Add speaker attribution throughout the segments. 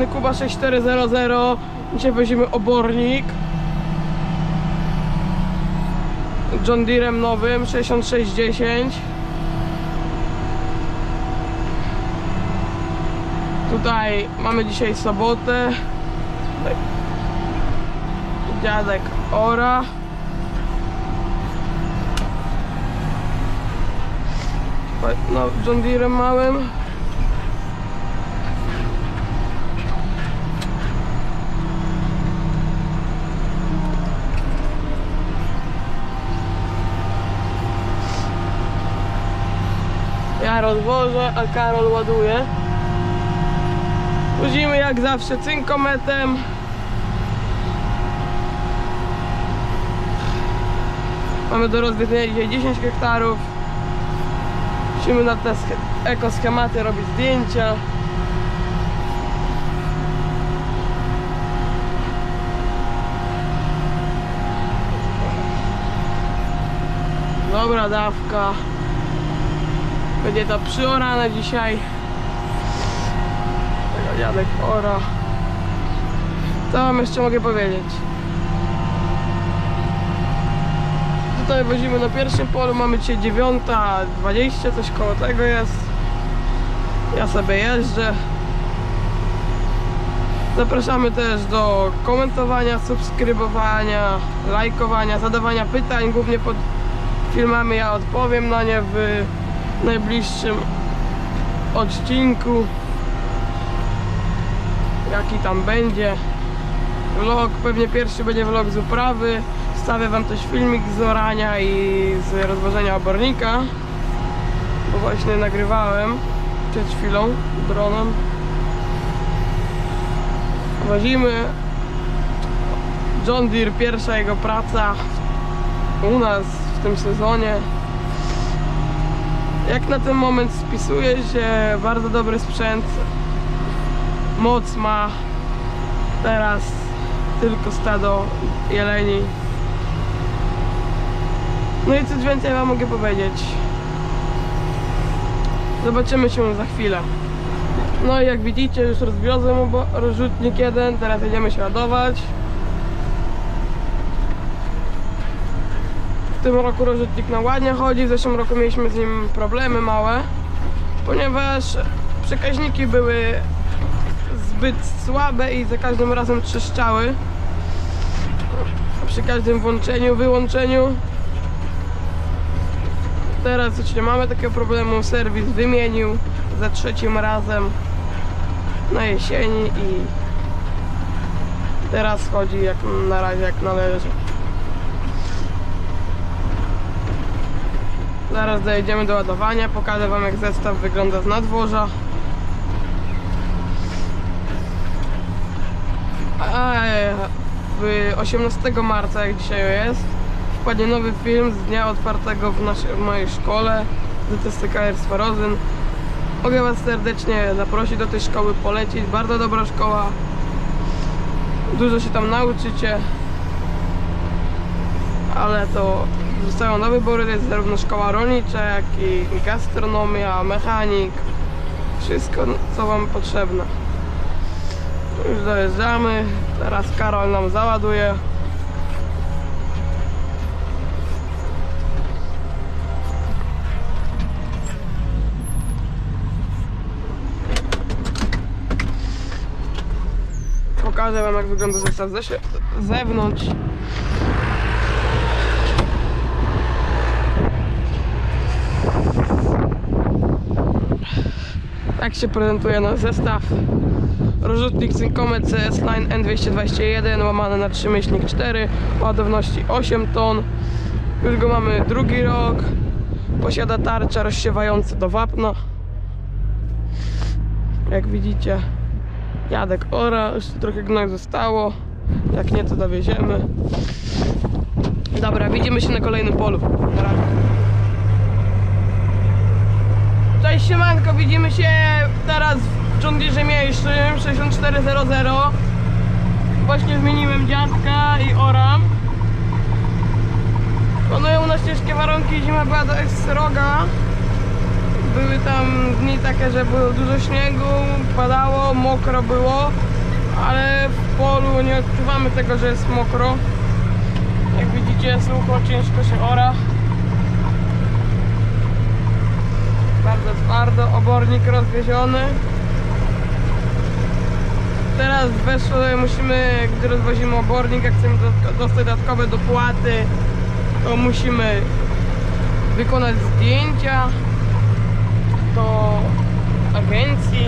Speaker 1: strony Kuba 6400. Dzisiaj weźmiemy obornik. John Deerem nowym 6610. Tutaj mamy dzisiaj sobotę. Tutaj Dziadek ora. No, John Deerem małym. Ja rozwożę, a Karol ładuje. Wozimy jak zawsze cynkometem. Mamy do rozwiedzenia dzisiaj 10 hektarów. Musimy na te sch- ekoschematy robić zdjęcia. Dobra dawka. Będzie to przyorane dzisiaj. Tego dziadek ora. Co wam jeszcze mogę powiedzieć? Tutaj wozimy na pierwszym polu, mamy dzisiaj 9.20, coś koło tego jest. Ja sobie jeżdżę. Zapraszamy też do komentowania, subskrybowania, lajkowania, zadawania pytań, głównie pod filmami ja odpowiem na nie w najbliższym odcinku. Jaki tam będzie. Vlog, pewnie pierwszy będzie vlog z uprawy. Wstawię wam też filmik z orania i z rozwożenia obornika. Bo właśnie nagrywałem przed chwilą dronem. Wozimy John Deere, pierwsza jego praca u nas w tym sezonie. Jak na ten moment spisuje się bardzo dobry sprzęt. Moc ma teraz tylko stado jeleni. No i coś więcej wam mogę powiedzieć. Zobaczymy się za chwilę. No i jak widzicie już rozwiozłem rozrzutnik jeden, teraz jedziemy się ładować. W tym roku rozrzutnik na ładnie chodzi, w zeszłym roku mieliśmy z nim problemy małe, ponieważ przekaźniki były zbyt słabe i za każdym razem trzeszczały. Przy każdym włączeniu, wyłączeniu. Teraz już nie mamy takiego problemu, serwis wymienił za trzecim razem na jesieni i teraz chodzi jak na razie jak należy. Zaraz dojedziemy do ładowania, pokażę wam jak zestaw wygląda z nadworza. A w 18 marca, jak dzisiaj jest, wpadnie nowy film z dnia otwartego w, naszej, w mojej szkole ZTSKR Swarozyn. Mogę Was serdecznie zaprosić do tej szkoły, polecić. Bardzo dobra szkoła. Dużo się tam nauczycie. Ale to zostają na wybory. Jest zarówno szkoła rolnicza, jak i gastronomia, mechanik. Wszystko, co Wam potrzebne. Już dojeżdżamy. Teraz Karol nam załaduje. Pokażę wam jak wygląda zestaw z zewnątrz. Tak się prezentuje nasz zestaw. Rozrzutnik Syncomet CS Line N221 łamane na 3 myślnik 4 ładowności 8 ton. Już go mamy drugi rok. Posiada tarcza rozsiewające do wapna. Jak widzicie, jadek ora, jeszcze trochę gnoju zostało. Jak nie, to dowieziemy. Dobra, widzimy się na kolejnym polu. Cześć siemanko, widzimy się teraz w John mniejszym 6400 Właśnie zmieniłem dziadka i oram Panują na ciężkie warunki, zima była dość sroga były tam dni takie, że było dużo śniegu, padało, mokro było, ale w polu nie odczuwamy tego, że jest mokro. Jak widzicie, sucho, ciężko się ora. Bardzo twardo, obornik rozwieziony. Teraz weszło, musimy, gdy rozwozimy obornik, jak chcemy dostać dodatkowe dopłaty, to musimy wykonać zdjęcia do agencji.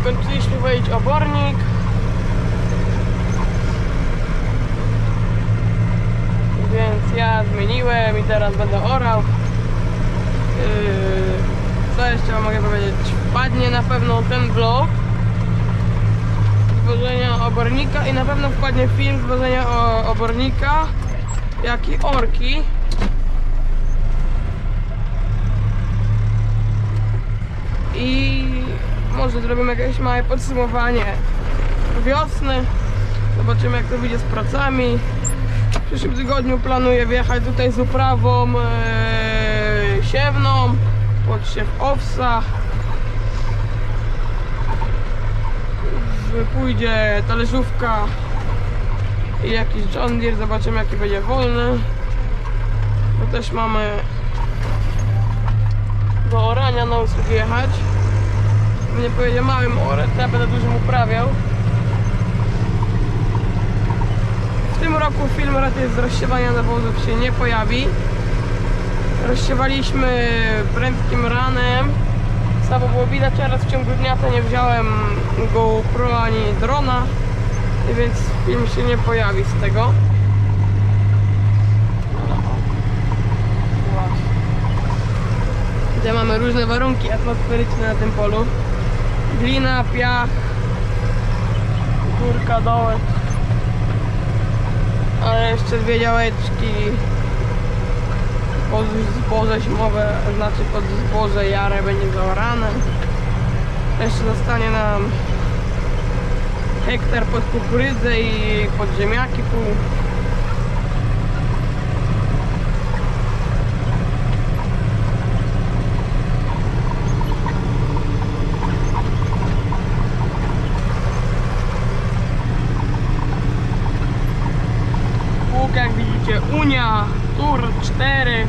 Speaker 1: Skończyliśmy wejść obornik. Więc ja zmieniłem i teraz będę orał. Yy, co jeszcze mogę powiedzieć? Wpadnie na pewno ten vlog zwożenia obornika i na pewno wpadnie film zwożenia obornika jak i orki. I może zrobimy jakieś małe podsumowanie wiosny. Zobaczymy jak to wyjdzie z pracami. W przyszłym tygodniu planuję wjechać tutaj z uprawą e, siewną pod siew owsa. Pójdzie talerzówka i jakiś John Deere. Zobaczymy jaki będzie wolny. Bo też mamy do orania na usługi jechać. Nie powiedział małym orę, to ja będę dużym uprawiał. W tym roku film raczej z rozsiewania nawozów się nie pojawi. Rozsiewaliśmy prędkim ranem. Słabo było widać, w ciągu dnia to nie wziąłem GoPro ani drona, więc film się nie pojawi z tego. Gdzie mamy różne warunki atmosferyczne na tym polu. Glina, piach, górka, dołek. Ale jeszcze dwie działeczki pod zboże zimowe, znaczy pod zboże jarę będzie zaorane. Jeszcze zostanie nam hektar pod kukurydzę i pod ziemniaki pół. Łuk jak widzicie Unia Tour 4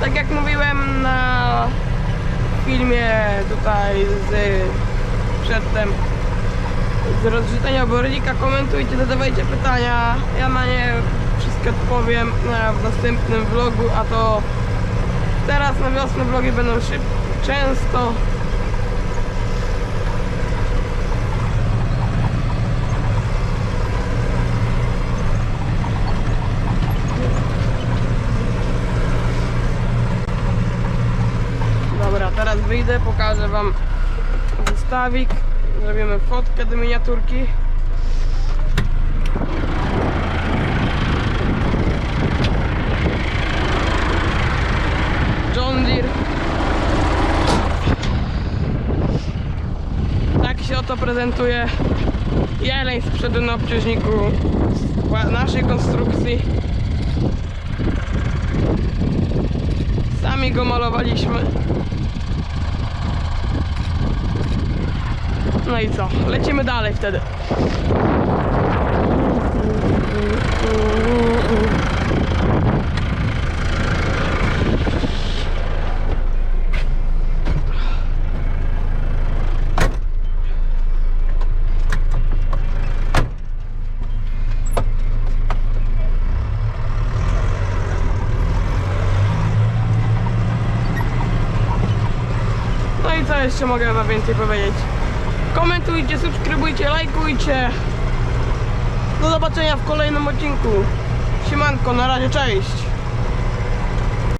Speaker 1: Tak jak mówiłem na filmie tutaj z przedtem z rozrzucenia obornika komentujcie, zadawajcie pytania. Ja na nie wszystkie odpowiem e, w następnym vlogu a to teraz na wiosnę vlogi będą szyb często Dobra, teraz wyjdę, pokażę wam zestawik. Zrobimy fotkę do miniaturki. John Deere. Tak się oto prezentuje jeleń z przodu na obciążniku naszej konstrukcji. Sami go malowaliśmy. No i co? Lecimy dalej wtedy. No i co jeszcze mogę wam więcej powiedzieć? Komentujcie, subskrybujcie, lajkujcie. Do zobaczenia w kolejnym odcinku. Siemanko, na razie, cześć.